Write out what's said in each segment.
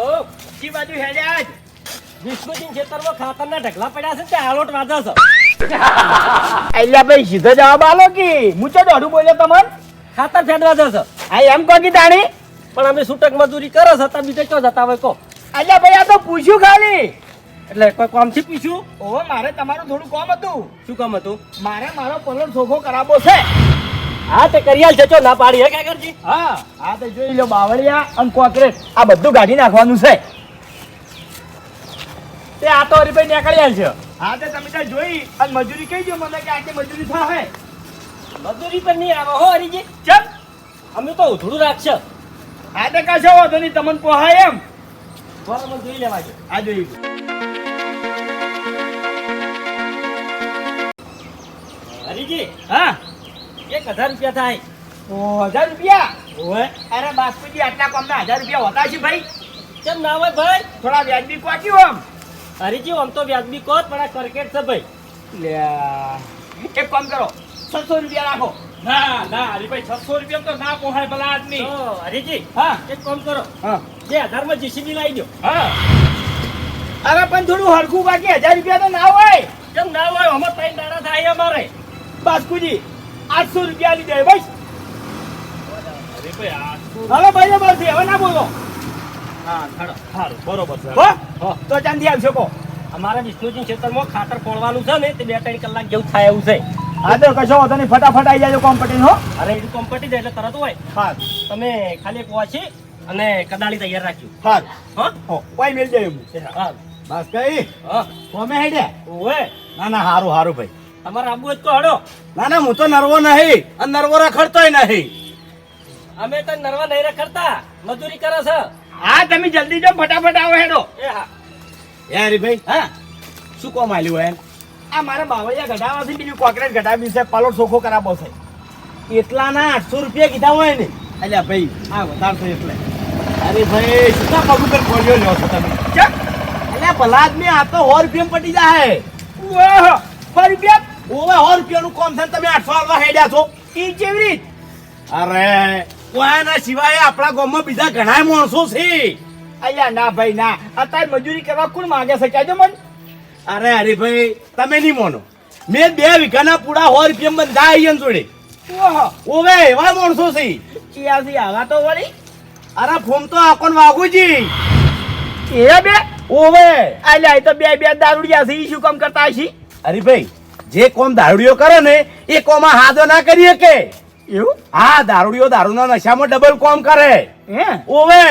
ઓ કી બાજુ હેડ્યા જ વિષ્ણુજી ખેતરમાં ખાતરના ઢગલા પડ્યા છે તે આલોટ વાજા છે. એટલે ભાઈ સીધો જવાબ આલો કે? હું ચો બોલ્યો તમને? ખાતર ફેડવા જશે આ એમ કહો કે તાણી. પણ અમે છૂટક મજૂરી કરો છો તમે બીજે ક્યાં જતા હોય કહો. એટલે ભાઈ આ તો પૂછ્યું ખાલી. એટલે કોઈ કામથી પૂછ્યું? ઓહો મારે તમારું થોડું કામ હતું. શું કામ હતું? મારે મારો પલટ સોખો કરાવવો છે. હા તે કરિયાલ છે ચો ના પાડી હે? કાકરજી હા આ તે જોઈ લો બાવળિયા અને કોકરેટ આ બધું કાઢી નાખવાનું છે. તે આ તો હરીભાઈ નીકળ્યા છે. હા તે તમે ત્યાં જોઈ અને મજૂરી કહી દો મને કે આટલી મજૂરી થાય મજૂરી પર નહીં આવે હો હરીજી. ચલ અમે તો ઉધડું રાખશે. હા તો કાશો વાંધો નહીં તમને પોહાય એમ. બરાબર જોઈ લેવા છે આ જોઈ હરીજી. હા. એક હજાર રૂપિયા થાય. ઓ હજાર રૂપિયા? ઓય. અરે બાસ્પુજી આટલા કમના હજાર રૂપિયા હોતા છે ભાઈ? કેમ ના હોય ભાઈ? થોડા વ્યાજબી કોચ્યું આમ. હરીજી આમ તો વ્યાજબી કોત પણ આ કરકેટ છે ભાઈ. લે એક કામ કરો છસો રૂપિયા રાખો. ના ના હરીભાઈ છસો રૂપિયા તો ના પોહાય ભલા આદમી. હરીજી હા. એક કામ કરો હા. જે હજારમાં જીસીબી લાવી દો. હા. અરે પણ થોડું હરખું બાકી હજાર રૂપિયા તો ના હોય. કેમ ના હોય? અમે ત્રણ દાડા થાય અમારે. બાસ્કુજી આઠસો રૂપિયા લીધે બસ હરીભાઈ આઠસો હવે ભાઈ બસ હવે ના બોલો. બરોબર. તો ચાંદી આવી શકો. અમારા વિષ્ણુજી ખેતરમાં ખાતર પડવાનું છે ને તે બે ત્રણ કલાક જેવું થાય એવું છે. હા તો કશો વાંધો નહીં ફટાફટ આવી જાય કોમ્પટીન હો. અરે એ કોમ જાય એટલે તરત હોય. હા. તમે ખાલી એક વાંચી અને કદાળી તૈયાર રાખ્યું હા. હા. કોઈ મેળ જાય હું હા. બસ કઈ. હા. કોમે હેડે. ઓય ના ના હારું હારું ભાઈ. તમારે આબુ જ તો હડો. ના ના હું તો નરવો નહીં અને નરવો રખડતોય નહીં. અમે તો નરવા નહીં રખડતા. મજૂરી કરે છે. હા તમે જલ્દી જો ફટાફટ આવો હેડો. એ હા. એ હરીભાઈ હા શું કોમ આલ્યું એમ? આ મારા બાવળિયા ઘટાડવાથી બીજું કોકરેટ ઘટાડી છે પાલો ચોખ્ખો કરાવો છે. એટલાના આઠસો રૂપિયા કીધા હોય ને. અલ્યા ભાઈ આ વધારશો એટલે. અરે ભાઈ શું કામ પર ખોલ્યો લ્યો છો તમે? એટલે અલ્યા ભલા આદમી આ તો સો રૂપિયા પટી જાય ઓહો. સો રૂપિયા ઓવે સો રૂપિયાનું કોમ છે તમે આઠસો આલવા હેડ્યા છો. એ કેવી રીત? અરે કોયાના સિવાય આપણા ગામમાં બીજા ઘણા માણસો છે. અલ્યા ના ભાઈ ના. અત્યારે મજૂરી કરવા કોણ માંગે છે? કહેજો મન. અરે હરીભાઈ તમે નહીં મોનો. મેં બે વીઘાના પૂરા સો રૂપિયા બંધા અહીંયા જોડે. ઓવે એવા માણસો છે. ચિયાસી આવા તો વળી. અરે ફોમ તો આકોન વાગુજી? એ બે? ઓવે. અલ્યા એ તો બે બે દારૂડિયા છે. ઈ શું કામ કરતા હશી? હરીભાઈ જે કોમ દારૂડીઓ કરે ને એ કોમ હાથો ના કરી શકે. એવું? હા દારૂડીઓ દારૂના નશામાં ડબલ કોમ કરે. હે? ઓવે.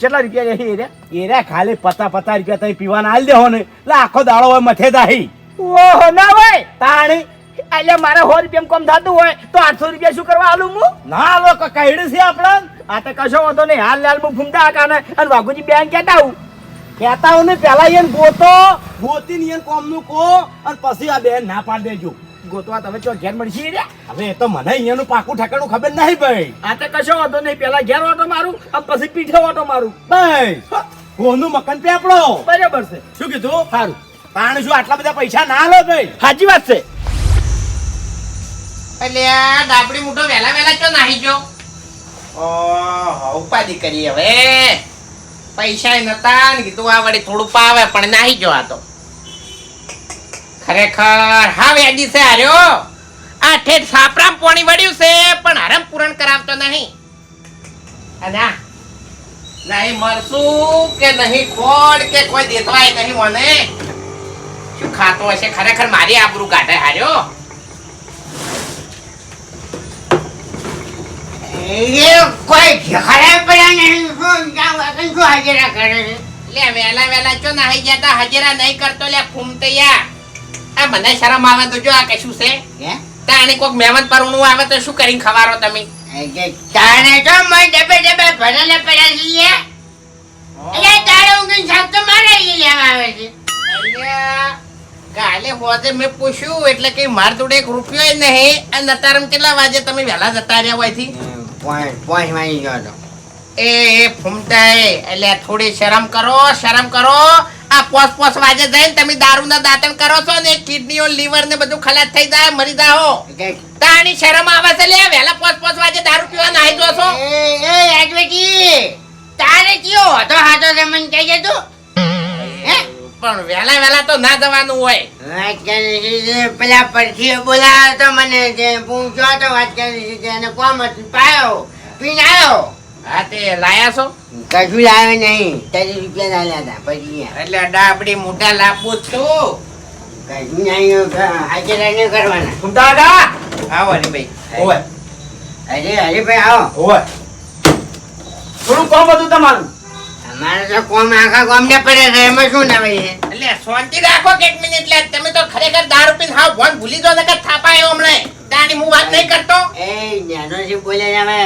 કેટલા રૂપિયા છે એરે એરે ખાલી પતા પતા રૂપિયા તમે પીવાના આલી દેહો ને. એટલે આખો દાડો હોય મથે દાહી ઓહો ના હોય. તાણી. એટલે મારે સો રૂપિયા કોમ થતું હોય તો આઠસો રૂપિયા શું કરવા આલું હું? ના લોકો કઈડે છે આપણે આ તો કશો વાંધો નહીં. હાલ લાલ હું ફૂમતા કાને અને વાઘુજી બેન કહેતા હું કહેતા હું ને પેલા એને ગોતો ગોતી એને કોમનું કો અને પછી આ બેન ના પાડી દેજો. ગોતવા તમે ચો ઘેર મળશે રે હવે એ તો મને અહીંયાનું પાકું ઠેકાણું ખબર નહીં ભાઈ. આ તો કશો વાંધો નહીં પેલા ઘેર ઓટો મારું અને પછી પીઠે ઓટો મારું. ભાઈ કોનું મકાન પેપડો. બરાબર છે. શું કીધું? સારું. પાણ શું આટલા બધા પૈસા ના લો ભાઈ? સાચી વાત છે. એટલે આ ડાબડી મૂઠો વેલા વેલા ચો નાહી ગયો. ઓહો ઉપાધિ કરી હવે. પૈસા નતા કીધું આ વળી થોડું પાવે પણ નાહી તો. ખરેખર હા વ્યાજી છે હાર્યો આ ઠેઠ સાપરામ પોણી વળ્યું છે, પણ હરમ પૂરણ કરાવતો નહીં. અને નહીં મરશું કે નહીં ખોડ કે કોઈ દેતવાય નહીં મને. શું ખાતો હશે? ખરેખર મારી આબરૂ કાઢે હાર્યો. એ કોઈ ખરાબ પડ્યા નહીં. શું જાવ આગળ શું હાજરા કરે છે? લે વેલા વેલા ચો નાહી જતા હાજરા નહીં કરતો લે ફૂમતૈયા આ મને શરમ આવે તો જો આ કશું છે? તાણે કોક મહેમાન પરણું આવે તો શું કરીને ખવારો તમે? તાણે તો મય ડબે ડબે ભરેલા પડ્યા છીએ. એટલે તારે ઊંઘી સાહેબ તો મારે લેવા આવે છે. કાલે હોજે મેં પૂછ્યું એટલે કે માર જોડે એક રૂપિયો નહીં. અને અત્યારે કેટલા વાગે તમે વહેલા જતા રહ્યા હોયથી એ એ ફૂમતાય એટલે થોડી શરમ કરો શરમ કરો. આ પોસ પોસ વાજે જઈને તમે દારૂના દાતણ કરો છો ને કિડનીઓ લીવર ને બધું ખલાસ થઈ જાય મરી જાઓ. તાણી શરમ આવે છે લે વેલા પોસ પોસ વાજે દારૂ પીવા નાહી જો છો. તારે કયો? હતો હાથો જમન કહી કહેજે તું. હે? પણ વહેલા વહેલા તો ના જવાનું હોય. પેલા પરથી બોલાવ્યો તો મને જે પૂછ્યો તો વાત કરી એને કોમ હતું પાયો પીને આવ્યો હા તે લાયા છો? કશું લાવ્યો નહીં. ત્રીસ રૂપિયા લાવ્યા હતા પછી એટલે ડાબડી મોટા જ છું. કશું નહીં હાજર નહીં કરવાના. સુમતા કાકા આવો હરીભાઈ. ઓય અરે હરીભાઈ આવો. ઓય થોડું કોમ હતું તમારું. અમારે તો કોમ આખા ગામને પડે છે એમાં શું ના ભાઈ એટલે શાંતિ રાખો કે એક મિનિટ લે તમે તો ખરેખર દારૂ પીને હાવ ભોન ભૂલી જો નકર થાપાયો હમણે તાની હું વાત નહીં કરતો. એ ન્યાનો શું બોલે તમે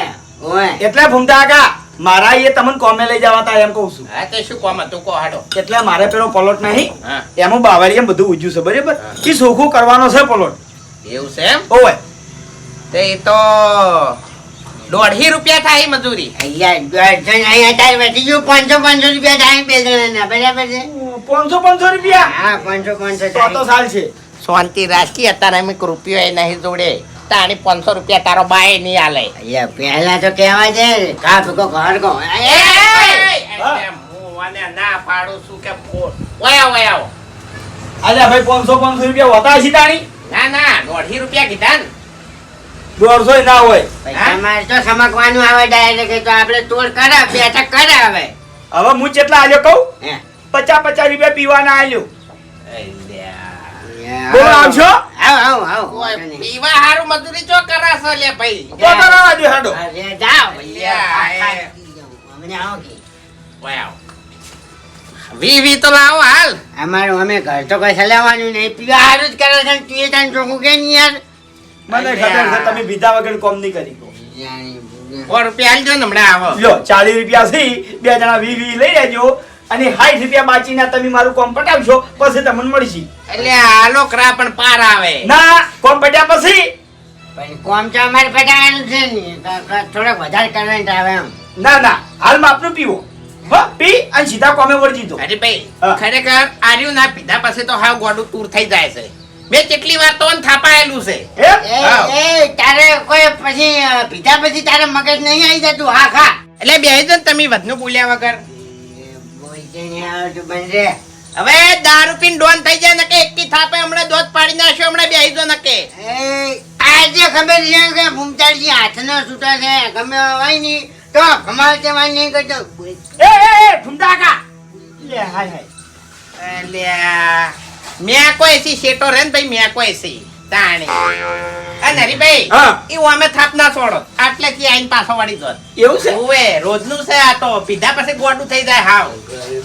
ઓય. એટલે ભૂમતા કાકા મારા એ તમને કોમે લઈ જવા તા એમ કહું છું. હા તે શું કોમ હતું? કો હાડો એટલે મારે પેલો પલોટ નહીં હા. બાવારી એમ બધું ઉજ્યું છે બરાબર? એ સોખું કરવાનો છે પલોટ. એવું છે એમ? ઓય. તે તો દોઢી રૂપિયા થાય મજૂરી. પાંચસો પાંચસો રૂપિયા થાય બે જણાના બરાબર છે? પાંચસો પાંચસો રૂપિયા? હા પાંચસો પાંચસો તો તો સાલ છે. શાંતિ રાખી અત્યારે અમે રૂપિયો એ નહીં જોડે. તાણી પાંચસો રૂપિયા તારો બાય નહીં આલે. પેલા તો કેવા છે કા ભેગો ઘર કો. ના પાડું છું કે વયા વયા અલ્યા ભાઈ પાંચસો પાંચસો રૂપિયા હોતા હશે તાણી? ના ના દોઢી રૂપિયા કીધા ને. દોઢસો ના હોય. તમારે તો સમકવાનું આવે ડાયરેક્ટ તો આપણે તોડ કરા બેઠક કરા હવે હવે હું કેટલા આલ્યો કહું? પચાસ પચાસ રૂપિયા પીવાના આલ્યો. બોલો આવશો? આવ આવ આવ. પીવા હારું મજૂરી ચો કરાશો લે ભાઈ? તો કરાવવા દે હાડો. જાઓ અમને આવો કે વાવ. વી વી તો લાવો હાલ. અમારું અમે ઘર તો કઈ ચલાવવાનું નહીં. પીવા હારું જ કરે છે તું એ તને ચોખ્ખું કે નહીં યાર? મને ખબર છે તમે બીજા વગર કોમ નહીં કરી. સો રૂપિયા આલજો ને હમણાં આવો. લ્યો ચાલીસ રૂપિયા છે બે જણા વી વી લઈ લેજો અને સાઠ રૂપિયા બાચીને તમે મારું કોમ પટાવશો પછી તમને મળશે. એટલે આલો લોકરા પણ પાર આવે. ના કોમ પટ્યા પછી? પણ કોમ તો અમારે પટાવાનું છે ને થોડોક વધારે કરવાનું આવે એમ. ના ના હાલમાં આપનું પીવો. પી અને સીધા કોમે વળજી દો. અરે ભાઈ ખરેખર આર્યું ના પીધા પાસે તો હાવ ગોડું તૂર થઈ જાય છે. મેં કેટલી વાર તોન થાપાયેલું છે? એ તારે કોઈ પછી પીધા પછી તારે મગજ નહીં આવી જતું? હા ખા. એટલે બે જ તમે વધનું બોલ્યા વગર. હવે દારૂ પીને ડોન થઈ જાય નકે એક એકથી થાપે હમણાં દોધ પાડી નાખ્યો હમણાં બેહી જો નકે આજે ખબર છે કે ભૂમતાજી હાથનો છૂટો છે ગમે હોયની તો કમાલ તે વાય નહીં કરતો. એ એ એ કા લે હાય હાય. અલ્યા. મેં કોઈ સી શેટો રે ને ભાઈ મેં કોઈ સી. તાણી. અને હરીભાઈ હા. અમે થાપ ના છોડો. આટલેથી આઈને પાછો વાળી દોત એવું છે? ઓવે રોજનું છે આ તો. પીધા પછી ગોડું થઈ જાય હાવ.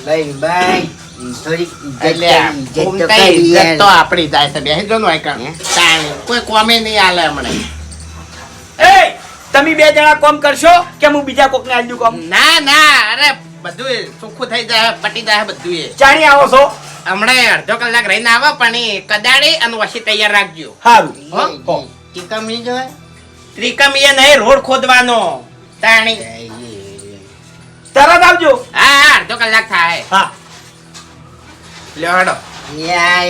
ભાઈ ભાઈ થોડી અલ્યા, ઘૂમતા ઇજ્જત તો આપણી જાય છે. બેસી જો ને વાંકા. હે? તાણી કોઈ કોમે નહીં આલે હમણાં. તમે બે જણા કોમ કરશો કે હું બીજા કોકને આલ્યું કોમ? ના ના અરે બધું ચોખ્ખું થઈ જાય પટી જાય બધું એ ચાણી આવો છો. હમણાં અડધો કલાક રહીને આવે પણ કદાળી કદાડી અને વસી તૈયાર રાખજો. સારું હો? ત્રિકમ એ નહીં રોડ ખોદવાનો. તાણી. તરત આવજો. હા હા, અડધો કલાક થાય. હા. લેવાડો હેડો યા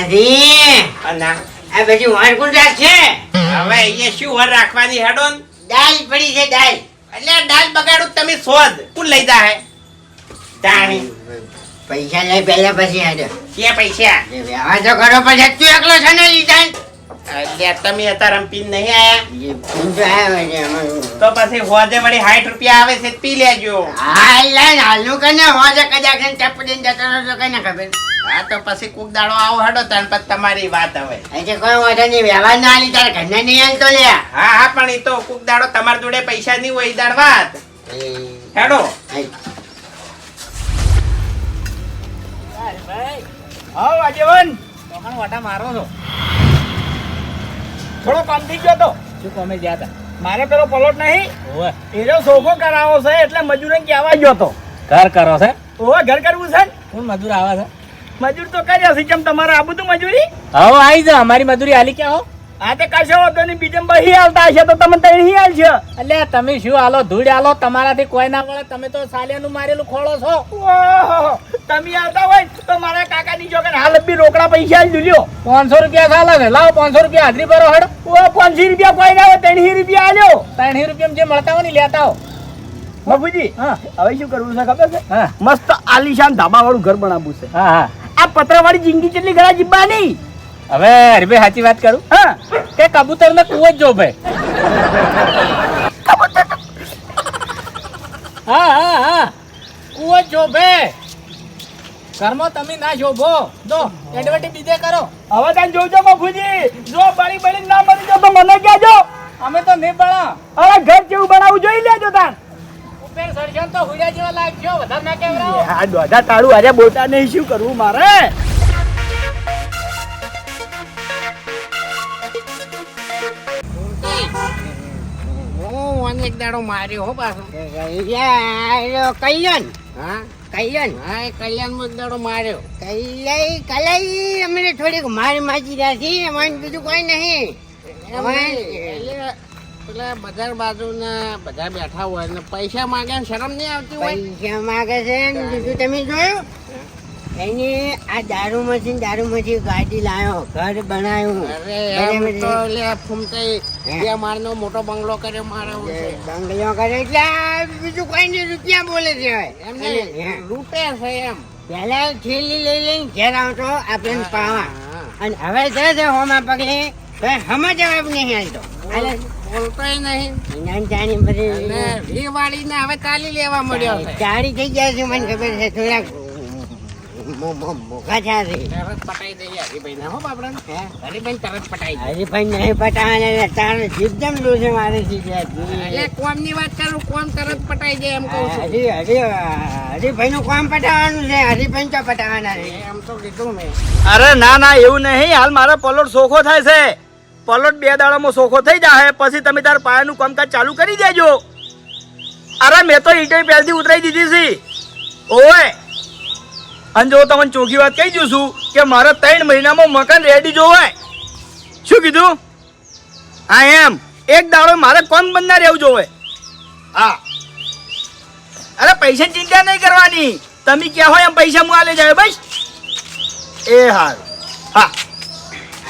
નથી આ? બધી વાર કોણ રાખશે હવે એ શું વર રાખવાની હેડો? દાલ પડી છે દાલ. એટલે દાલ બગાડું તમે શોધ કોણ લઈ જાય તાણી. પૈસા લઈ પહેલા પછી આજો કે પૈસા? વ્યવહાર તો કરો પછી તું એકલો છે ને લીધા એટલે તમે અત્યારે પીન નહીં આયા? પીન તો આવ્યો છે તો પછી હોજે વળી સાઠ રૂપિયા આવે છે પી લેજો. હા લાઈન હાલનું કને હોજે કદાચ ને ટપડીને જતો તો કઈ ના ખબર હા તો પછી કોક દાડો આવો હડો તાન પછી તમારી વાત હવે. એટલે કોઈ વાંધો નહીં વ્યવહાર ના આલી તારે ઘરના નહીં હાલતો લે. હા હા પણ એ તો કોક દાડો તમારી જોડે પૈસા નહીં હોય દાડ વાત હેડો. હા આગેવાન. મારો છો. થોડો કામથી ગયો તો. શું કોમે ગયા હતા મારે પેલો પલોટ નહીં. ઓવે. એનો સોખો કરાવો છે એટલે મજૂરને કહેવા ગયો તો. ઘર કરો છે? ઓવે ઘર કરવું છે? કોણ મજૂર આવે છે? મજૂર તો કર્યા છે કેમ તમારે આ બધું મજૂરી? હવે આવી જા અમારી મજૂરી હાલી ક્યાં હો? આ તો કશો વાંધો નહીં બીજે બહી આવતા હશે તો તમે તઈ અહીં આવશે એટલે તમે શું હાલો ધૂળ હાલો તમારાથી કોઈ ના વળે. તમે તો સાલિયાનું મારેલું ખોળો છો. ઓહો તમે આવતા હોય તો મારા કાકાની જોગન હાલ બી રોકડા પૈસા જ લ્યો પાંચસો રૂપિયા ચાલે છે. લાવો પાંચસો રૂપિયા હાજરી ભરો હેડો. ઓ પાંચસી રૂપિયા કોઈ ના હોય ત્રણસી રૂપિયા આલ્યો. ત્રણસી રૂપિયા જે મળતા હોય ને લેતા હો બાપુજી હા. હવે શું કરવું છે ખબર છે? હા. મસ્ત આલીશાન ધાબા વાળું ઘર બનાવવું છે. હા હા. આ પતરાવાળી જિંદગી કેટલી ઘણા જીબા નહીં હવે હરીભાઈ સાચી વાત કરું? હા. કે કબૂતર ને કુવો જ જો ભાઈ. હા હા હા. કુવો જ જો ભાઈ. ઘરમાં તમે ના શોભો. જો એડવર્ટી બીજે કરો. હવે તાન જોજો બાપુજી. જો બળી બળી ના મરી જો તો મને કહેજો અમે તો નહીં બળા અરે ઘર જેવું બનાવવું જોઈ લેજો તાન. ઉપર સર્જન તો હુડા જેવા લાગજો. વધારે ના કેવરાવો. આ દોઢા તાળું અરે બોલતા નહીં શું કરવું મારે? હું એક દાડો માર્યો હો પાછો. કલ્યાણ. હા? કલ્યાણ. હા એ કલ્યાણમાં એક દાડો માર્યો. કલાઈ કલાઈ અમને થોડીક મારી માજી રાખી એમાં બીજું કોઈ નહીં. પેલા બજાર બાજુના બધા બેઠા હોય ને પૈસા માગે શરમ નહીં આવતી હોય? પૈસા માગે છે ને બીજું તમે જોયું? એને આ દારૂ મશીન દારૂ મશીન ગાડી લાવ્યો ઘર બનાવ્યું અરે એમ તો લે ફૂમતાઈ બે માળનો મોટો બંગલો કર્યો મારા બંગલો કરે એટલે બીજું કોઈ નહીં રૂપિયા બોલે છે એમને રૂપે છે એમ. પેલા થેલી લઈ લઈને ઘેર આવતો આપણે પાવા. અને હવે છે છે હોમાં પગલે હમ જવાબ નહીં આવતો બોલતો બોલતોય નહીં. જાણી બધી વી વાળીને હવે ચાલી લેવા મળ્યો ચાલી થઈ ગયા છે મને ખબર છે થોડાક મો- મો- છે તરત પટાઈ દઈએ હરીભાઈ હો બાપડા હે? હરીભાઈ તરત પટાઈ દે. હરીભાઈ નહીં પટાવાના તારે જીભ જેમ લો છે મારે જીભ એટલે કોમની વાત કરું કોમ તરત પટાઈ દે એમ કહું છું. હરી હરી હરીભાઈ નું કામ પટાવાનું છે હરીભાઈ તો પટાવાના છે. એમ તો કીધું મેં. અરે ના ના એવું નહીં. હાલ મારો પલોટ સોખો થાય છે. પલોટ બે દાડામાં સોખો થઈ જાય પછી તમે તાર પાયાનું કામકાજ ચાલુ કરી દેજો. અરે મેં તો ઈટે પહેલથી ઉતરાઈ દીધી છે. ઓય! અને જો તમને ચોખ્ખી વાત કહી દઉં છું કે મારે ત્રણ મહિનામાં મકાન રેડી જોવાય. શું કીધું? હા એમ. એક દાડો મારે કોણ બંધ ના રહેવું જોવે. હા. અરે પૈસાની ચિંતા નહીં કરવાની. તમે ક્યાં હોય એમ પૈસા હું આલે જાય ભાઈ એ હારું હા.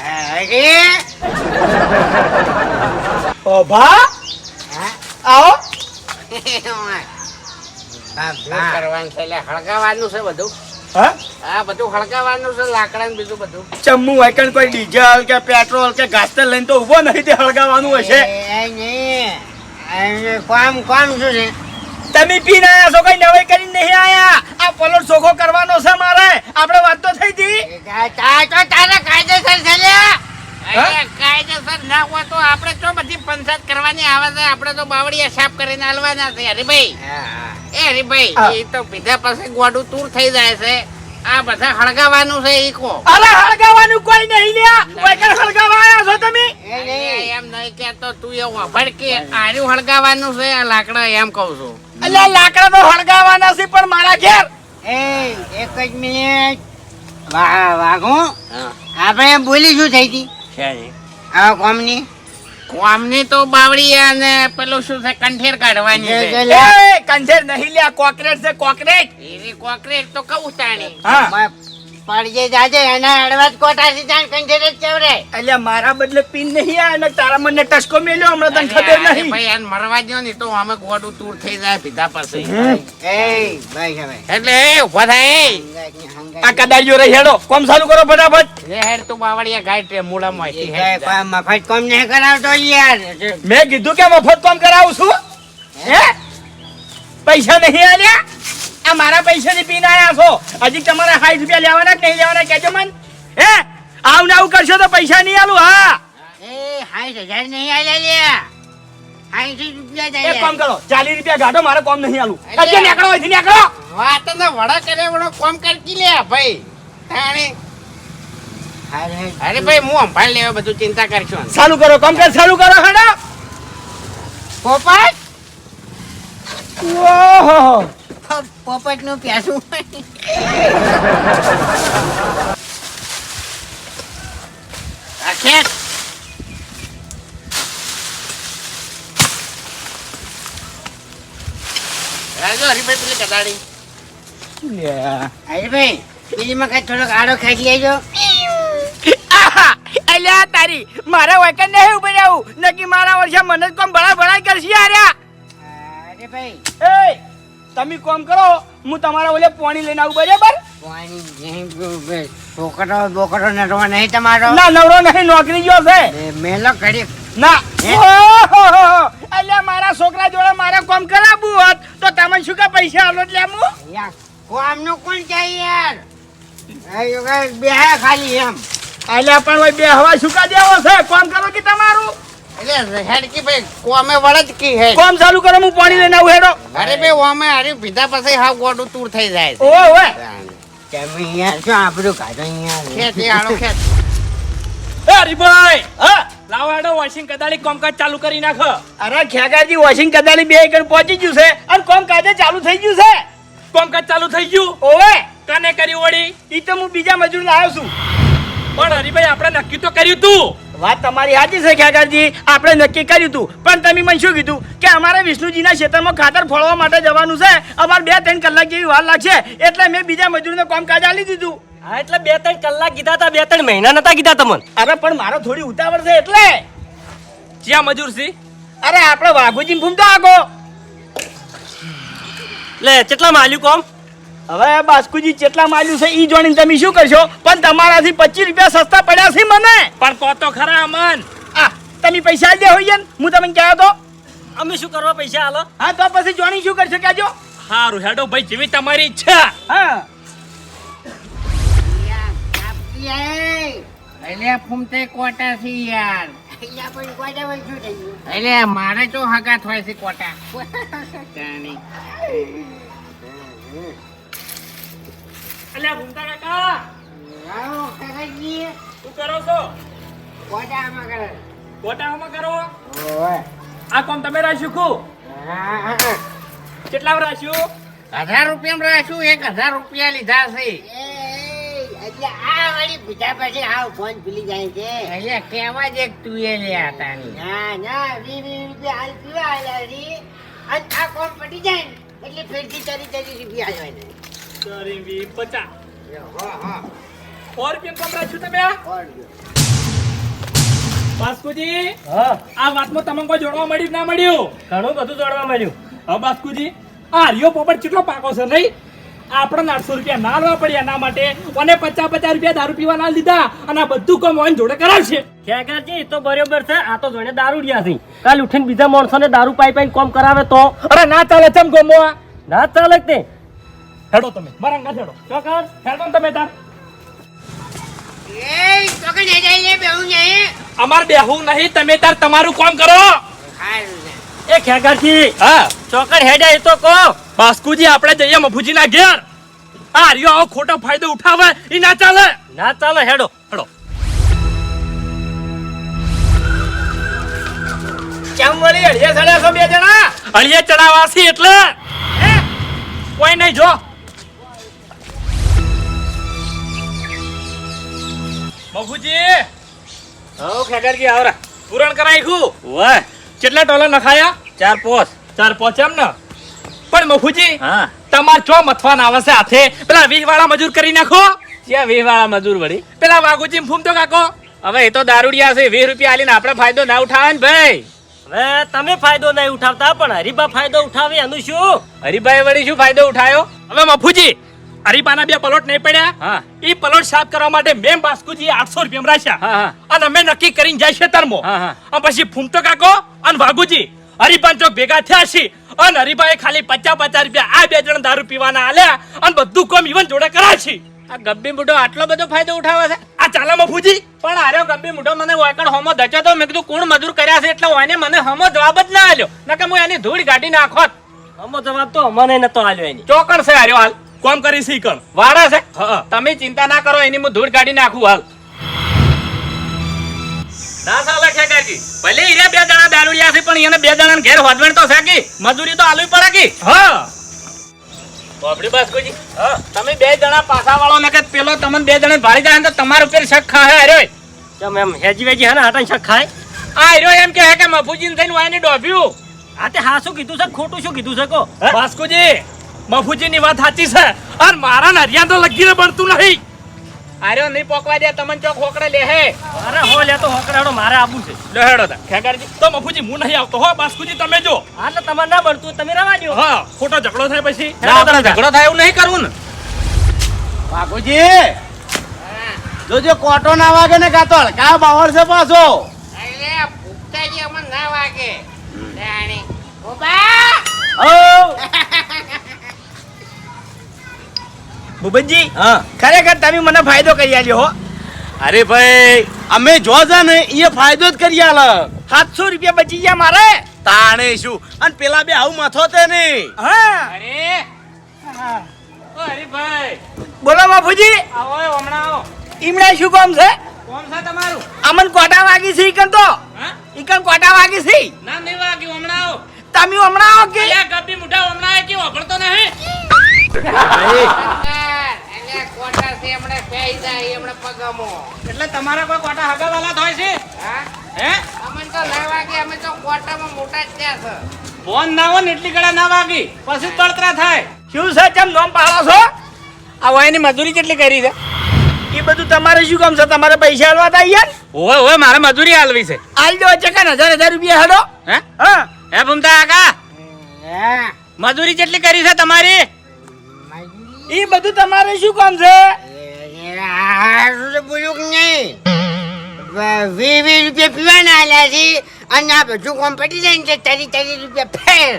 અરે. ઓ ભા હા? આવો. કરવાનું છે? એટલે હળગાવાનું છે બધું. હા? બધું હળગાવાનું છે લાકડા ને બીજું બધું. ચમ્મુ હોય કે કોઈ ડીઝલ કે પેટ્રોલ કે ઘાસ તેલ લઈને તો ઊભો નહીં તે હળગાવાનું હશે. કામ કામ શું છે? તમે પીને આયા છો કઈ નવાઈ કરીને નહીં આયા? આ પલોટ ચોખ્ખો કરવાનો છે મારે. આપણે વાત તો થઈ હતી તારા કાયદેસર છે કાયદેસર ના હોય તો આપણે તો બધી પંચાયત કરવાની આવે છે. આપણે તો બાવળિયા સાફ કરીને હાલવાના છે. હરીભાઈ એ હરીભાઈ એ તો પીધા પાસે ગોડું તૂર થઈ જાય છે. આ બધા હળગાવાનું છે ઈ કો. અરે હળગાવાનું કોઈ નહીં લ્યા. કોઈ કણ હળગાવા છો તમે? એમ નહીં કેતો તું એવું કે આર્યું હળગાવાનું છે આ લાકડા એમ કહું છું. અલ્યા લાકડા તો હળગાવાના છે પણ મારા ઘેર. એ એક જ મિનિટ વાઘો આપણે બોલી શું થઈ હતી? આ કોમની કોમની તો બાવળિયા અને પેલું શું છે કંઠેર કાઢવાની છે. જે- નહીં લ્યા કોકરેટ છે કોકરેટ. એની કોકરેટ તો કહું તાણી. હા. મ- પડજે જાજે એના અડવાજ કોટા થી જાણ કંઠેર જ મારા બદલે પીન નહીં આયા ને તારા મને ટસકો મેલ્યો હમણાં તને ખબર નહીં. ભાઈ આને મરવા દો ને તો અમે ગોડું તૂર થઈ જાય પીધા પાસે એ ભાઈ હવે. એટલે એ ઊભા થાય એ. હંગાતની હંગાત. આ કદાળીઓ રહી હેડો કોમ ચાલુ કરો ફટાફટ. હેડ તું બાવળિયા ગાય તે મૂળામાં મફત કોમ નહીં કરાવતો યાર. મેં કીધું કે મફત કામ કરાવું છું? હે? પૈસા નહીં આલ્યા? આ મારા પૈસાથી પીને આયા છો? હજી તમારે સાઠ રૂપિયા લેવાના કે નહીં લેવાના કેજો મન. હે? આવું ને આવું કરશો તો પૈસા નહીં આલું હા? એ હાઈઠ હજાર નહીં આલ્યા લ્યા રૂપિયા એક કામ કરો ચાલીસ રૂપિયા ગાઢો મારે કોમ નહીં આલું. અલ્યા. નીકળો અહીંથી નીકળો. વાત ને વડા કરે વડો કોમ કરતી લે ભાઈ. તાણી અરે ભાઈ હું સંભાળ લેવા બધું ચિંતા કરશો ચાલુ કરો કામ કર ચાલુ કરો હેડો. પોપટ ઓહો. પોપટનું પ્યાસું રાખે રાજો હરીભાઈ પેલી કદાડી અરે ભાઈ પેલી મકાન થોડોક આડો ખાઈ લેજો! અલ્યા તારી મારા વૈકન નહીં ઊભી રહેવું નકી મારા વર્ષે મને કોમ ભળા ભળા કરશે આર્યા. એ ભાઈ એ! તમે કોમ કરો હું તમારા ઓલે પાણી લઈને આવું બરાબર? છોકરો બોકરો નડવા નહીં તમારો. ના નવરો નહીં નોકરી ગયો છે. મેલો કરી. ના. એટલે મારા છોકરા જોડે મારે કોમ કરાવવું હોત તો તમે શું કે પૈસા આલો એટલે હું? યાર કોમનું કોણ છે યાર? બે ખાલી એમ. એટલે પણ બે હવા શું દેવો છે? કોમ કરો કે તમારું? એટલે હેડકી ભાઈ કોમે વળે કી હે કોમ ચાલુ કરો હું પાણી લઈને આવું હેડો. અરે ભાઈ ઓમે હારી પીધા પછી હાવ ગોડું તૂર થઈ જાય છે. ઓય ઓય તમે યાર શું આપણું કાઢો અહીંયા. ખેત એ ખેત. અરે ભાઈ હા લાવો હેડો વોશિંગ કદાળી કોમકાજ ચાલુ કરી નાખ. અરે ખેગાજી વોશિંગ કદાળી બે એકડ પહોંચી ગયું છે અને કોમ કાજે ચાલુ થઈ ગયું છે. કોમકાજ ચાલુ થઈ ગયું? ઓવે. કને કર્યું વળી? ઈ તો હું બીજા મજૂર લાવ્યો છું. પણ હરીભાઈ આપણે નક્કી તો કર્યું તું. વાત તમારી સાચી છે ખેગાજી આપણે નક્કી કર્યું હતું. પણ તમે મને શું કીધું? કે અમારે વિષ્ણુજીના ખેતરમાં ખાતર ફોડવા માટે જવાનું છે. અમારે બે ત્રણ કલાક જેવી વાર લાગશે. એટલે મેં બીજા મજૂરને કામ કાજ આલી દીધું. હા એટલે બે ત્રણ કલાક કીધા હતા બે ત્રણ મહિના નતા કીધા તમને? અરે પણ મારો થોડી ઉતાવળ છે એટલે. જ્યાં મજૂર છે? અરે આપણે વાઘુજી ફૂમતો આગો. લે કેટલા માલ્યું કોમ? હવે બાસ્કુજી કેટલા માલ્યું છે ઈ જોડીને તમે શું કરશો? પણ તમારાથી પચીસ રૂપિયા સસ્તા પડ્યા છે મને. પણ કહો તો ખરા અમન. આ તમે પૈસા દે હોઈએ ને હું તમને કહેવા તો. અમે શું કરવા પૈસા હાલો હા તો પછી જોણી શું કરશો કહેજો. હારું હેડો ભાઈ જેવી તમારી ઈચ્છા. હા. એટલે ફૂમતે કોટા છે યાર. અહીંયા પણ કોઈના વળી શું થઈ ગયું? એટલે મારે તો હગા થાય છે કોટા. તાણી. અલ્યા ભૂમતા કાકા. આવો કાકાજી શું કરો છો? કોટામાં કરે. કોટામાં કરો? ઓય. આ કોમ તમે રાખ્યું હા કેટલા રાખ્યું? હજાર રૂપિયા રાખ્યું એક હજાર રૂપિયા લીધા છે. આ વાળી બીજા પછી આ ફોન ભૂલી જાય છે. અહીંયા કેવા જ એક તું એ લે ના ના વી વી રૂપિયા હાલ પીવા આલ્યા રી અને આ કોમ પડી જાય ને એટલે ફેરથી ચાલી ચાલી રૂપિયા આલવાના કરી વી પચાસ હા હા રૂપિયા કોમ રાખ્યું તમે? બાસ્કુજી હા. આ વાતમાં તમને કોઈ જોડવા મળ્યું ના મળ્યું? ઘણું બધું જોડવા મળ્યું. હા બાસ્કુજી આ હરિયો પોપટ કેટલો પાકો છે નહીં? આપણને આઠસો રૂપિયા ના લેવા પડ્યા એના માટે અને પચાસ પચાસ રૂપિયા દારૂ પીવા ના લીધા અને આ બધું કામ ઓન જોડે કરાવશે. ખેગાજી એ તો બરોબર છે. આ તો જોડે દારૂ રહ્યા છે. કાલ ઉઠીને બીજા માણસોને દારૂ પાઈ પાઈ કોમ કરાવે તો? અરે ના ચાલે ચમ ગમો ના ચાલે તે. હેડો તમે. મારા અંગા હેડો. ચોકર હેડો તમે તાર. એ ચોકર જાય લે બેહું નહીં. અમાર બેહું નહીં તમે તાર તમારું કામ કરો. એ ખેગાજી હા. ચોકર હેડે એ તો કહો. બાસ્કુજી આપણે જઈએ મફુજી ના ઘેર. આ હરિયો આવો ખોટો ફાયદો ઉઠાવે એ ના ચાલે. ના ચાલે હેડો હેડો. કેમ વળી અઢિયા સડ્યા બે જણા? અળિયે ચડાવાસી એટલે. હે? કોઈ નહીં જો. મફુજી હા ખેગાજી આવરા પૂરણ કરાયું વાહ. કેટલા ડોલર નખાયા? ચાર પોસ ચાર પાંચ એમ ને? પણ મફુજી હા. તમાર ચો મથવાન આવે છે હાથે પેલા વીહ વાળા મજૂર કરી નાખો. ક્યાં વીહ વાળા મજૂર વળી? પેલા વાઘુજી ફૂમ તો કાકો. હવે એ તો દારૂડિયા છે વીસ રૂપિયા આલીને આપણે ફાયદો ના ઉઠાવે ને ભાઈ. હવે તમે ફાયદો નહીં ઉઠાવતા પણ હરીબા ફાયદો ઉઠાવે એનું શું? હરીબાએ વળી શું ફાયદો ઉઠાયો હવે મફુજી હરીબાના બે પલોટ નહીં પડ્યા? હા. ઈ પલોટ સાફ કરવા માટે મેં બાસ્કુજી આઠસો રૂપિયા રાખ્યા હા હા. અને અમે નક્કી કરીને જાય છે તરમો. હા, હા. અને પછી ફૂમતો કાકો અને વાઘુજી હરિભાન ચોક ભેગા થયા છે. અને હરિભાઈ ખાલી પચાસ પચાસ રૂપિયા આ બે જણ દારૂ પીવાના આલ્યા અને બધું કોમ ઈવન જોડે કરાય છે. આ ગબ્બી મુઢો આટલો બધો ફાયદો ઉઠાવે છે? આ ચાલા ફૂજી પણ આર્યો ગબ્બી મુઢો મને વાયકણ હોમો દચો તો મેં કીધું કોણ મજૂર કર્યા છે? એટલે ઓને મને હમો જવાબ જ ના આલ્યો. નકર હું એની ધૂળ ગાડી નાખોત. હમો જવાબ તો અમને નતો આલ્યો એની. ચોકણ છે આર્યો હાલ. કોમ કરી સી કણ વાડા છે? તમે ચિંતા ના કરો એની હું ધૂળ કાઢી નાખું હાલ. ના સાલે ખેગાજી ભલે ઈરે બે જણા દારૂડિયા છે પણ એને બે જણાને ઘેર હોદવેણ તો છે મજૂરી તો આલવી પડે કે? હા. બાપડી બાસ્કોજી. હા. તમે બે જણા પાછા વાળો ને કે પેલો તમને બે જણા ભાળી જાય તો તમારા ઉપર શક ખાહે અરે કેમ એમ? હેજી વેજી હે ને હાટા શક ખાય? આ હીરો એમ કે હે કે મફુજીને થઈને વાયને ડોબ્યું આ તે હા શું કીધું છે? ખોટું શું કીધું છે કો બાસ્કુજી. મફુજી ની વાત સાચી છે. અને મારા નરિયા તો લગીને બનતું નહીં. આર્યો નહીં પોકવા દે તમને ચોક હોકડે લે હે. અરે હો લે તો હોકડાડો મારે આવું છે. લે હેડો તા ખેગારજી તો મફુજી હું નહીં આવતો હો બાસ્કુજી તમે જો. હા તો તમારે ના બનતું તમે રવા દો હા ખોટો ઝઘડો થાય પછી. ઝઘડો થાય એવું નહીં કરવું ને. બાપુજી જોજો કોટો ના વાગે ને કાતળ કા બાવળ છે પાછો. અરે ભૂખતાજી અમને ના વાગે. તાણી ઓબા ઓ ભૂપતજી હા. ખરેખર તમે મને ફાયદો કરી આલ્યો હો. અરે ભાઈ અમે જો છે ને એ ફાયદો જ કરી આલ. સાતસો રૂપિયા બચી ગયા મારે. તાણે શું? અને પેલા બે આવું માથો તે નહીં હા. અરે. અરે ભાઈ. બોલો બાપુજી. આવો હમણાં આવો. ઈમડા શું કામ છે? કોમ છે તમારું? અમન કોટા વાગી છે ઈકન તો? હા? ઈકન કોટા વાગી છે? ના નહીં વાગી હમણાં આવો. તમે હમણાં આવો કે? ગબ્બી મુઢા હમણાં આવે કે વાપરતો નહીં? એટલે કોટા છે હમણે પેઈ જાય હમણે પગમો. એટલે તમારા કોઈ કોટા હગાવાલા થાય છે? હે? અમે તો ના વાગે અમે તો કોટામાં મોટા જ ત્યાં છે. ફોન ના હોય ને એટલી ગળા ના વાગી પછી તળતરા થાય. શું છે કેમ નોમ પાડો છો? આ વયની મજૂરી કેટલી કરી છે? એ બધું તમારે શું કામ છે? તમારે પૈસા હાલવા થાય યાર ઓય ઓય મારે મજૂરી હાલવી છે. હાલ દો ચકન હજાર હજાર રૂપિયા હાલો હે? હા. હે ભૂમતા કાકા? હા. મજૂરી કેટલી કરી છે તમારી? એ બધું તમારે શું કામ છે? બોલું નહીં? વી વી રૂપિયા પીવાના આલ્યા છે અને આ બધું કોમ પડી જાય ને તરી તરી રૂપિયા ફેર.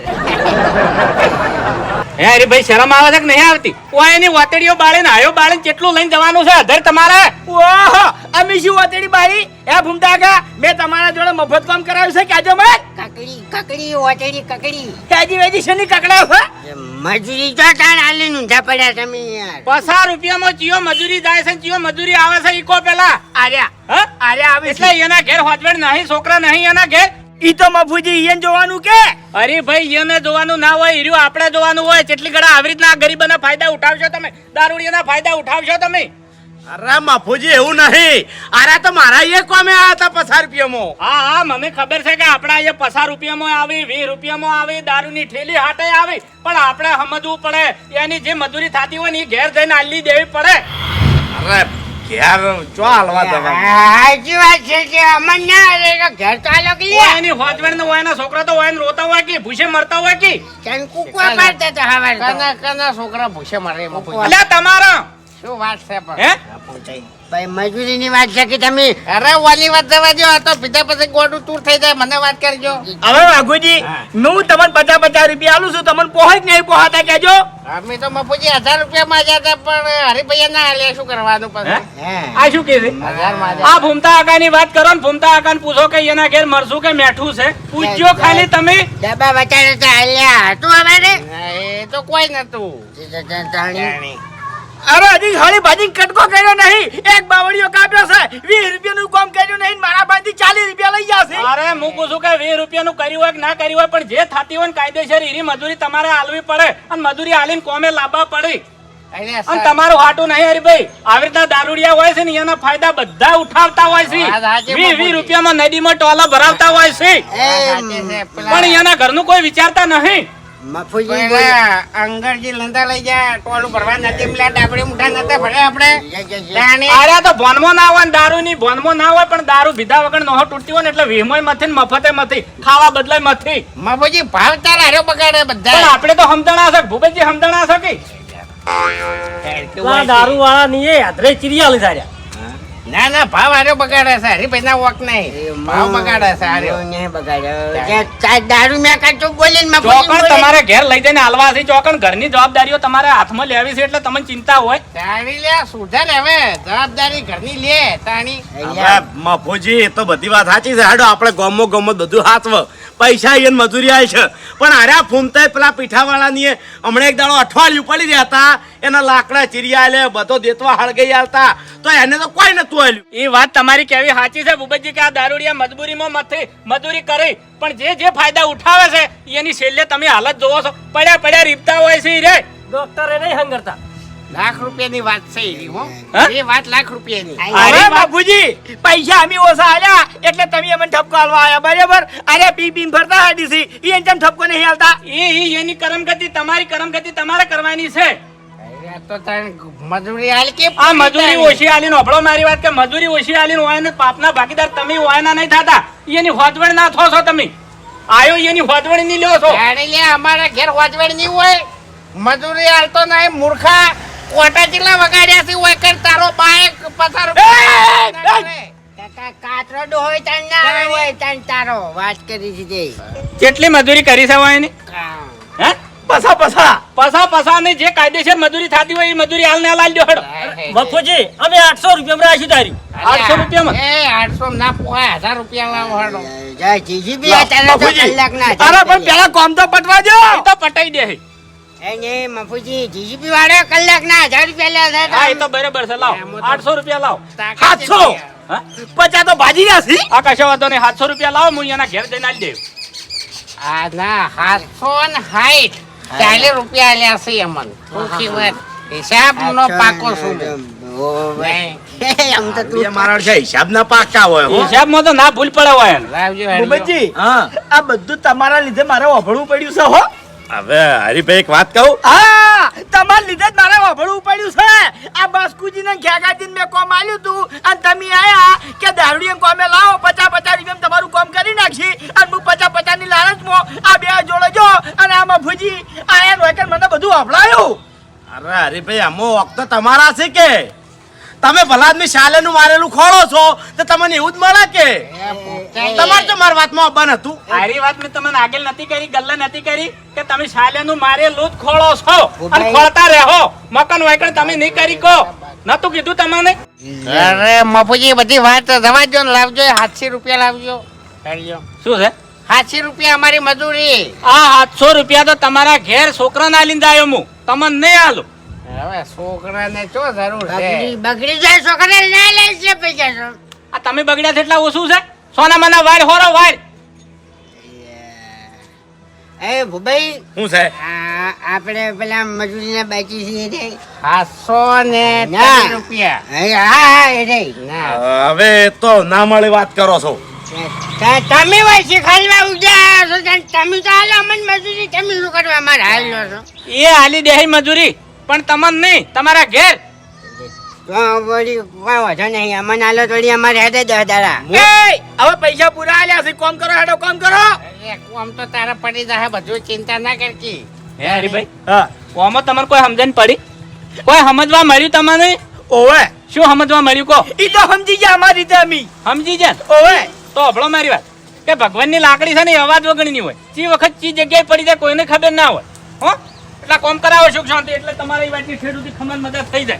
હે અરે ભાઈ શરમ આવે છે કે નહીં આવતી? ઓય એની વાતડીઓ બાળીને આયો બાળે ને કેટલું લઈને જવાનું છે? અધર તમારે? ઓહો અમે શું વાતડી બાળી? એ ભૂમતા કા મેં તમારા જોડે મફત કામ કરાવ્યું છે કે આજે મે કકડી કકડી વાતડી કકડી. કાજી વેજી શની કકડાવ છે? મજૂરી તો તાર આલી જા પડ્યા તમે યાર. પસાર રૂપિયામાં ચિયો મજૂરી જાય છે ચિયો મજૂરી આવે છે ઈકો પેલા. આર્યા હ? આર્યા આવે એટલે એના ઘેર હોજવેડ નહીં છોકરા નહીં એના ઘેર. ઈ તો મફુજી ઈયન જોવાનું કે? અરે ભાઈ ઈયને જોવાનું ના હોય હીર્યું આપણે જોવાનું હોય કેટલી ઘડા આવી રીતના ગરીબોના ફાયદા ઉઠાવશો તમે દારૂડિયાના ફાયદા ઉઠાવશો તમે. અરે મફુજી એવું નહીં. અરે તો મારા એ કોમે આ હતા પસાર રૂપિયામાં? હા હા મને ખબર છે કે આપણા અહીંયા પસાર રૂપિયામાં આવી વીસ રૂપિયામાં આવી દારૂની ઠેલી હાટે આવી પણ આપણે સમજવું પડે એની જે મજૂરી થતી હોય ને એ ઘેર જઈને આલી દેવી પડે. અરે ઘેર ચો હાલવા દવા? હાજી વાત છે કે અમન ના આલે તો ઘેર તો હાલો કે ઓય એની હોજવેડ ને ઓયના છોકરા તો ઓયને રોતા હોય કે ભૂસે મરતા હોય કે? કેન કુકવા મારતા તો હવાર કના કના છોકરા ભૂસે મરે. એટલે તમારા! શું વાત છે પણ? હે? ભાઈ મજૂરીની વાત છે કે તમે? અરે ઓલી વાત જવા દો આ તો પીધા પછી ગોડું તૂર થઈ જાય. મને વાત કરજો. હવે વાઘુજી હું તમને પચાસ પચાસ રૂપિયા આલું છું. તમને પોહે જ નહીં પોહાતા કેજો અમે તો મફુજી હજાર રૂપિયા માંગ્યા હતા પણ હરિભૈયા ના હાલે શું કરવાનું પછી આ શું કે છે? આ ભૂમતા આકાની વાત કરો ને ભૂમતા આકા પૂછો કે એના ઘેર મરશું કે મેઠું છે. પૂછજો ખાલી તમે. ડબ્બા બચાડે તો આલ્યા. હતું અમારે? એ તો કોઈ નતું. અરે હજી હળી ભાજી કટકો કર્યો નહીં. એક બાવળીઓ કાપ્યો છે. વીસ રૂપિયાનું કામ કર્યું નહીં. મારા ભાઈથી ચાલીસ રૂપિયા લઈ જશે અરે હું પૂછું કે વીસ રૂપિયાનું કર્યું હોય કે ના કર્યું હોય પણ જે થતી હોય ને કાયદેસર એની મજૂરી તમારે આલવી પડે અને મજૂરી આલીને કોમે લાવવા પડે. અને તમારું હાટું નહીં હરીભાઈ. આવી રીતના દારૂડિયા હોય છે ને એના ફાયદા બધા ઉઠાવતા હોય છે. વી વી વીસ વીસ રૂપિયામાં નદીમાં ટોલા ભરાવતા હોય છે. પણ એના ઘરનું કોઈ વિચારતા નહીં. મફુજી પેલા અંગરજી લંદા લઈ જાય ટોલું ભરવા નથી પેલા ડાબડી મુઠા નતા ભરે આપણે. તાણી તો ભોનમાં ના હોય ને ભોનમાં ના હોય પણ દારૂ પીધા વગર નોહો તૂટતી હોય ને એટલે વીમોય મથી ને મફતે મથી ખાવા બદલે મથી. મફુજી ભાવ તાર હાર્યો બગાડે પણ બધા આપણે તો સમજણા છે ભૂપેશજી સમજણા છે કે? દારૂ વાળા ની એ યાત્રે ચીરિયા લીધા ના ના ભાવ હાર્યો બગાડે છે. હરીભાઈ ના વોક નહીં. ભાવ બગાડે છે હાર્યો નહીં બગાડ્યો દારૂ મેં કાચો બોલીને મફુજી ચોકણ. તમારે ઘેર લઈ જઈને હાલવા છે. ચોકણ ઘરની જવાબદારીઓ તમારે હાથમાં લેવી છે એટલે તમને ચિંતા હોય. તાણી લે સુધર હવે. જવાબદારી ઘરની લે તાણી. અહીંયા મફોજી એ તો બધી વાત સાચી છે. હાડો આપણે ગમો ગમો બધું હાથવ પૈસા એને મજૂરી આવી છે. પણ અરે ફૂમતા પેલા પીઠાવાળાની એ હમણાં એક દાડો અઠવાડિયું પડી રહ્યા હતા. એના લાકડા ચીરિયા લે બધો દેતવા હળગઈ આવતા તો એને તો કોઈ નતું આવ્યું એ વાત તમારી કેવી સાચી છે? ભૂપતજી કે આ દારૂડિયા મજબૂરીમાં મથી મજૂરી કરી. પણ જે જે ફાયદા ઉઠાવે છે એની છેલ્લે તમે હાલત જોવો છો. પડ્યા પડ્યા રીપતા હોય છે રે. ડોક્ટરે નહીં હંગરતા. લાખ રૂપિયાની વાત છે એવી હો. એ વાત લાખ રૂપિયાની. અરે અરે બાપુજી પૈસા અમે ઓછા આલ્યા એટલે તમે અમને ઠપકો આલવા આયા બરાબર? અરે પી પી ફરતા હાડી સી ઈ એને જેમ ઠપકો નહીં આલતા? એ ઈ એની કરમગતિ તમારી કરમગતિ તમારે કરવાની છે. તો મજૂરી હાલ કે આ મજૂરી ઓછી આલીને હોભળો મારી વાત કે મજૂરી ઓછી આલીને હોય ને પાપના ભાગીદાર તમે હોયના નહીં થતા. એની હોજવણ ના થો છો તમે. આયો એની હોજવણ નહીં લ્યો છો. લે અમારા ઘેર વાજવેડ નહીં હોય. મજૂરી હાલતો નહીં મૂર્ખા. કોટા જેટલા વગાડ્યા છે હોય કર તારો બાઈક પસાર કાકા કાતરો ડોહોય તણ ના આવે હોય તણ તારો વાત કરી છે કેટલી મજૂરી કરી છે હોય ને હે પસા પસા પસા પસા ને જે કાયદેસર મજૂરી થતી હોય એ મજૂરી હાલ ને હાલ આલજો હડો મફુજી અમે આઠસો રૂપિયામાં રાખ્યું તારી રૂપિયા માં એ આઠસો ના પોય હજાર રૂપિયા લાવો જય જીજી બી આ તારા કલાક ના અરે પણ પેલા કોમ તો પટવા દો તો પટાઈ દે. એને મફુજી જીજીબી વાળો કલાક ના હજાર રૂપિયા લે હા એ તો બરાબર છે. લાવો. આઠસો રૂપિયા લાવો. સાતસો. પચા તો ભાજી ગયા છે. આ કશો વાંધો નહીં. સાતસો રૂપિયા લાવો હું એના ઘેર જઈને આલી દઉં આ ના સાતસો ને સાઠ ચાલીસ રૂપિયા આલ્યા છે અમન સુખી વાત હિસાબ નો પાકો શું નહીં. આમ તો તું મારા છે. હિસાબ ના પાકા હોય હિસાબમાં તો ના ભૂલ પડે હોય આ બધું તમારા લીધે મારે વાપરવું પડ્યું છે હો. હવે હરીભાઈ એક વાત કહું? હા તમારા લીધે જ મારે વાપરવું પડ્યું છે. આ બાસ્કુજી ને ખેગાજી મેં કોમ આલ્યું તું. અને તમે આયા કે દારૂડિયન કોમે લાવો પચાસ પચાસ રૂપિયા તમારું કોમ કરી નાખી અને હું પચાસ પચાસની લાલચમાં આ બે જોડે જો અને આમાં ભૂજી આયા નોકર મને બધું વાપરાયું. અરે હરીભાઈ અમો વખત તમારા છે કે? તમે ભલાદની શાલેનું મારેલું ખોળો છો તો તમને એવું જ મળે કે? તમારે તો મારી વાતમાં અબન હતું. મારી વાત મેં તમને આગળ નથી કરી ગલ્લા નથી કરી કે તમે શાલેનું મારે લૂત ખોળો છો અને ખોળતા રહો. મકાન વાયકણ તમે નહીં કરી કો. નતું કીધું તમને? અરે મફુજી બધી વાત જવા દો ને લાવજો સાતસી રૂપિયા લાવજો. શું છે? સાતસી રૂપિયા અમારી મજૂરી. આ સાતસો રૂપિયા તો તમારા ઘેર છોકરાને આલીને આવ્યો હું તમને નહીં આલું. હવે છોકરાને શું જરૂર છે? બગડી બગડી જાય છોકરા ના લે છે પૈસા આ તમે બગડ્યા છે એટલા ઓછું છે? સોના માના વાળ હોરો વાળ. એ ભુબઈ શું છે? આપણે પેલા મજૂરી ને બાકી છીએ તે. સાતસો ને. રૂપિયા. એ હા હા એ રે ના. હવે તો ના મળે વાત કરો છો. તમે હોય શીખવાડવા ઉજા છો તમે તો હાલો અમને મજૂરી તમે શું કરવા મારે હાલ લો છો? એ હાલી દેહી મજૂરી પણ તમને નહીં તમારા ઘેર. હવે પૈસા પૂરા આલ્યા છે કોમ કરો હેડો કોમ કરો. અરે, તો તારા પડી જાય બધું ચિંતા ના કરતી હે હરીભાઈ? હા. કોમાં તમારે કોઈ સમજણ પડી? કોઈ સમજવા મળ્યું તમને? ઓવે. શું સમજવા મળ્યું કહો. ઈ તો સમજી ગયા અમારી રીતે અમી. સમજી જાય ઓવે. તો હભળો મારી વાત. કે ભગવાનની લાકડી છે ને અવાજ વગરની હોય. ચી વખત ચી જગ્યાએ પડી જાય કોઈને ખબર ના હોય. હો? એટલે કોમ કરાવો સુખ શાંતિ. એટલે તમારી વાતની ખેડૂતી ખમણ મદદ થઈ જાય.